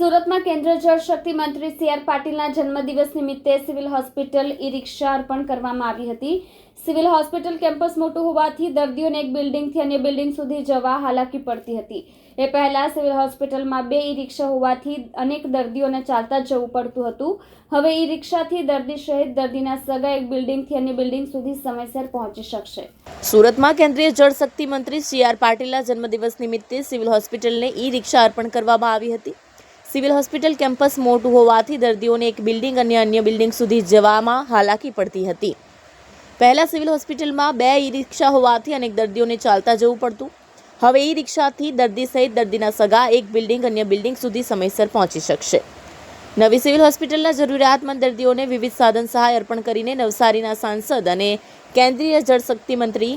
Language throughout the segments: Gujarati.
સુરતમાં કેન્દ્રીય જળ શક્તિ મંત્રી સી આર પાટીલના જન્મદિવસ નિમિત્તે સિવિલ હોસ્પિટલ ઈ રિક્ષા અર્પણ કરવામાં આવી હતી. સિવિલ હોસ્પિટલ કેમ્પસ મોટું હોવાથી દર્દીઓને એક બિલ્ડિંગથી અન્ય બિલ્ડિંગ સુધી જવા હાલાકી પડતી હતી. એ પહેલા સિવિલ હોસ્પિટલમાં બે ઈ રિક્ષા હોવાથી અનેક દર્દીઓને ચાલતા જવું પડતું હતું. હવે ઈ રિક્ષાથી દર્દી સહિત દર્દીના સગા એક બિલ્ડિંગથી અન્ય બિલ્ડિંગ સુધી સમયસર પહોંચી શકશે. સુરતમાં કેન્દ્રીય જળશક્તિ મંત્રી સી આર પાટીલના જન્મદિવસ નિમિત્તે સિવિલ હોસ્પિટલને ઈ રિક્ષા અર્પણ કરવામાં આવી હતી. સિવિલ હોસ્પિટલ કેમ્પસ મોટું હોવાથી દર્દીઓને એક બિલ્ડિંગ અને અન્ય બિલ્ડિંગ સુધી જવામાં હાલાકી પડતી હતી. પહેલાં સિવિલ હોસ્પિટલમાં બે ઈ રિક્ષા હોવાથી અનેક દર્દીઓને ચાલતા જવું પડતું. હવે ઈ રિક્ષાથી દર્દી સહિત દર્દીના સગા એક બિલ્ડિંગ, અન્ય બિલ્ડિંગ સુધી સમયસર પહોંચી શકશે. નવી સિવિલ હોસ્પિટલના જરૂરિયાતમંદ દર્દીઓને વિવિધ સાધન સહાય અર્પણ કરીને નવસારીના સાંસદ અને કેન્દ્રીય જળશક્તિ મંત્રી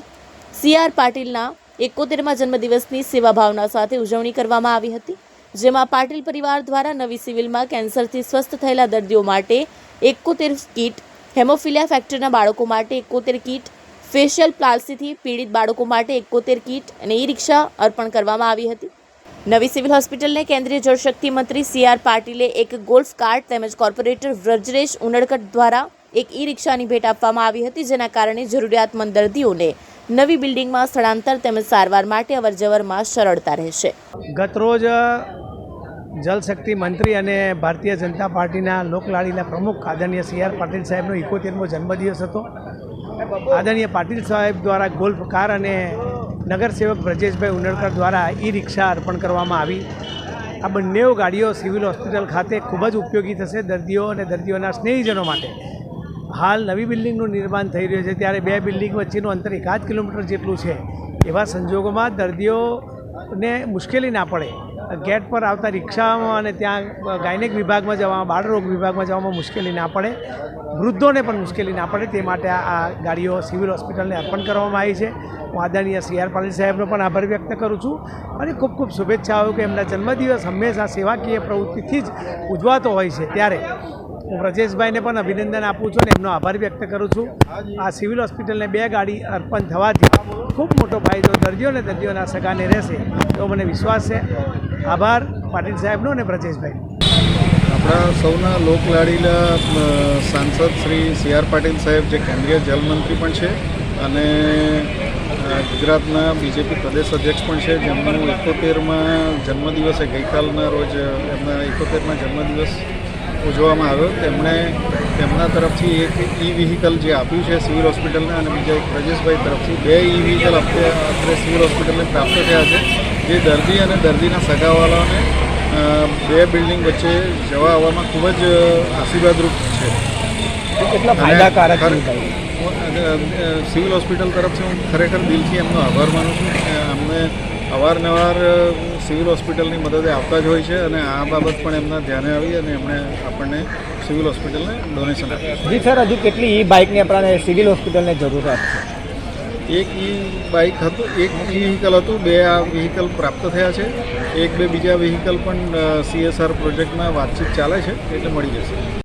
સી આર પાટીલના એકોતેરમા જન્મદિવસની સેવા ભાવના સાથે ઉજવણી કરવામાં આવી હતી. જેમાં પાટીલ પરિવાર દ્વારા નવી સિવિલમાં કેન્સરથી સ્વસ્થ થયેલા દર્દીઓ માટે એકોતેર કીટ, હેમોફિલિયા ફેક્ટરના બાળકો માટે એકોતેર કીટ, ફેશિયલ પ્લાલ્સીથી પીડિત બાળકો માટે એકોતેર કીટ અને ઈ રિક્ષા અર્પણ કરવામાં આવી હતી. નવી સિવિલ હોસ્પિટલને કેન્દ્રીય જળશક્તિ મંત્રી સી આર પાટીલે એક ગોલ્ફ કાર્ટ તેમજ કોર્પોરેટર વ્રજરેશ ઉનડકટ દ્વારા એક ઈ રિક્ષાની ભેટ આપવામાં આવી હતી, જેના કારણે જરૂરિયાતમંદ દર્દીઓને નવી બિલ્ડિંગમાં સ્થળાંતર તેમજ સારવાર માટે અવરજવરમાં સરળતા રહેશે. ગતરોજ જલશક્તિ મંત્રી અને ભારતીય જનતા પાર્ટીના લોકલાડીના પ્રમુખ આદરણીય સી આર પાટીલ સાહેબનો ઇકોતેરમો જન્મદિવસ હતો. આદરણીય પાટીલ સાહેબ દ્વારા ગોલ્ફ કાર અને નગરસેવક બ્રજેશભાઈ ઉનડકર દ્વારા ઈ રિક્ષા અર્પણ કરવામાં આવી. આ બંને ગાડીઓ સિવિલ હોસ્પિટલ ખાતે ખૂબ જ ઉપયોગી થશે દર્દીઓ અને દર્દીઓના સ્નેહીજનો માટે. હાલ નવી બિલ્ડિંગનું નિર્માણ થઈ રહ્યું છે, ત્યારે બે બિલ્ડિંગ વચ્ચેનું અંતર એકાદ કિલોમીટર જેટલું છે. એવા સંજોગોમાં દર્દીઓને મુશ્કેલી ના પડે. ગેટ પર આવતા રિક્ષામાં અને ત્યાં ગાયનેક વિભાગમાં જવામાં બાળરોગ વિભાગમાં જવામાં મુશ્કેલી ના પડે, વૃદ્ધોને પણ મુશ્કેલી ના પડે. તે માટે આ ગાડીઓ સિવિલ હોસ્પિટલને અર્પણ કરવામાં આવી છે. હું આદરણીય સી આર પાટીલ સાહેબનો પણ આભાર વ્યક્ત કરું છું અને ખૂબ ખૂબ શુભેચ્છાઓ કે એમના જન્મદિવસ હંમેશા સેવાકીય પ્રવૃત્તિથી જ ઉજવાતો હોય છે. ત્યારે હું બ્રજેશભાઈને પણ અભિનંદન આપું છું અને એમનો આભાર વ્યક્ત કરું છું. આ સિવિલ હોસ્પિટલને બે ગાડી અર્પણ થવાથી ખૂબ મોટો ફાયદો દર્દીઓને દર્દીઓના સગાને રહેશે તો મને વિશ્વાસ છે. આભાર પાટીલ સાહેબનો અને વ્રજેશભાઈ આપણા સૌના લોકલાડીલા સાંસદ શ્રી સી આર પાટીલ સાહેબ જે કેન્દ્રીય જલમંત્રી પણ છે અને ગુજરાતના બીજેપી પ્રદેશ અધ્યક્ષ પણ છે. જેમનું એકોતેરમાં જન્મદિવસે ગઈકાલના રોજ એમના એકોતેરમાં જન્મદિવસ ઉજવવામાં આવ્યો. તેમણે તેમના તરફથી એક ઈ વ્હીકલ જે આપ્યું છે સિવિલ હોસ્પિટલને અને બીજા એક બ્રજેશભાઈ તરફથી બે ઈ વ્હીકલ અત્યારે સિવિલ હોસ્પિટલને પ્રાપ્ત થયા છે. જે દર્દી અને દર્દીના સગાવાળાને બે બિલ્ડિંગ વચ્ચે જવા આવવામાં ખૂબ જ આશીર્વાદરૂપ છે. સિવિલ હોસ્પિટલ તરફથી હું ખરેખર દિલથી એમનો આભાર માનું છું. અમને અવારનવાર સિવિલ હોસ્પિટલની મદદે આવતા જ હોય છે અને આ બાબત પણ એમના ધ્યાને આવી અને એમણે આપણને સિવિલ હોસ્પિટલને ડોનેશન આપ્યું જી સર હજુ કેટલી ઈ બાઇકની આપણને સિવિલ હોસ્પિટલને જરૂરિયાત છે? એક ઈ બાઇક હતું એક ઈ વ્હીકલ હતું બે આ વ્હીકલ પ્રાપ્ત થયા છે. એક બે બીજા વ્હીકલ પણ સીએસઆર પ્રોજેક્ટમાં વાતચીત ચાલે છે એટલે મળી જશે.